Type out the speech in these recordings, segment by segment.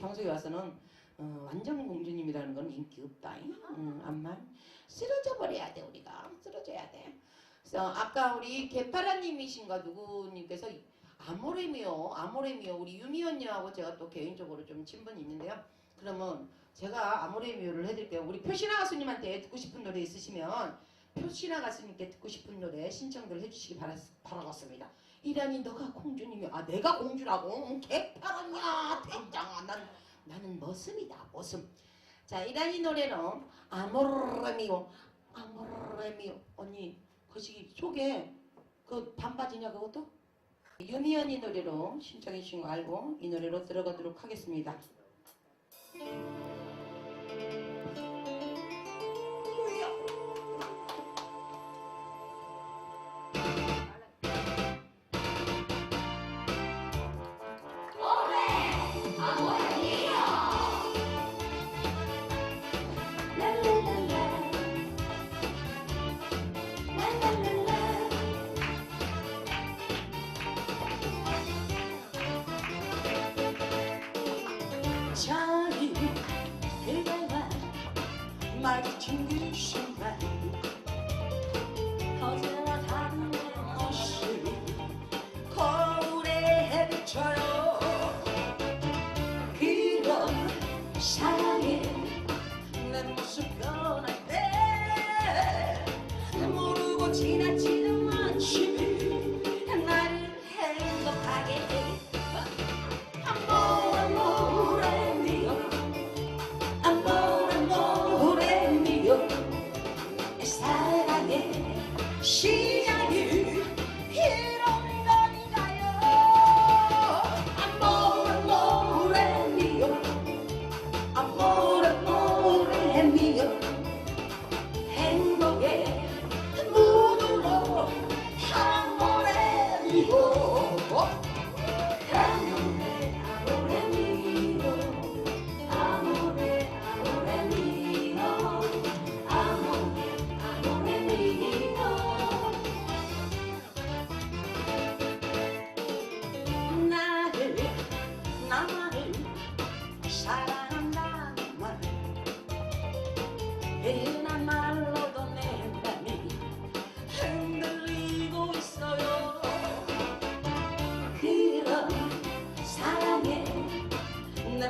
방송에 와서는 어, 완전 공주님이라는 건 인기 없다. 음, 암만 쓰러져 버려야 돼 우리가 쓰러져야 돼. 그래서 아까 우리 개파라님이신가 누구님께서 아모레미오 아모레미오 우리 유미 언니하고 제가 또 개인적으로 좀 친분이 있는데요. 그러면 제가 아모레미오를 해드릴게요. 우리 표신아 가수님한테 듣고 싶은 노래 있으시면 표신아 가수님께 듣고 싶은 노래 신청들 해주시기 바라, 바라겠습니다. 이란이 너가 공주님이 아 내가 공주라고 응, 개파라냐 된장아 난 나는 머슴이다 머슴. 자 이란이 노래는 아모레미오 아모레미오 언니 거시기 속에 그 반바지냐 그것도? 유미연이 노래로 신청해 주신 거 알고 이 노래로 들어가도록 하겠습니다. 저희 그대와 마주친 그 순간 어제와 다른 내 모습 거울에 비쳐요. 그런 사랑에 내 모습 변할 때 모르고 지나치 시 흔한 말로도 내 맘이 흔들리고 있어요.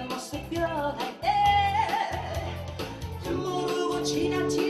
모습 변할 때 모르고 지나치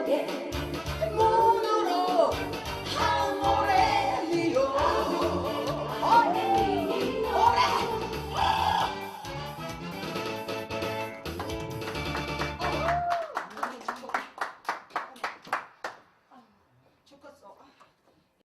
Okay.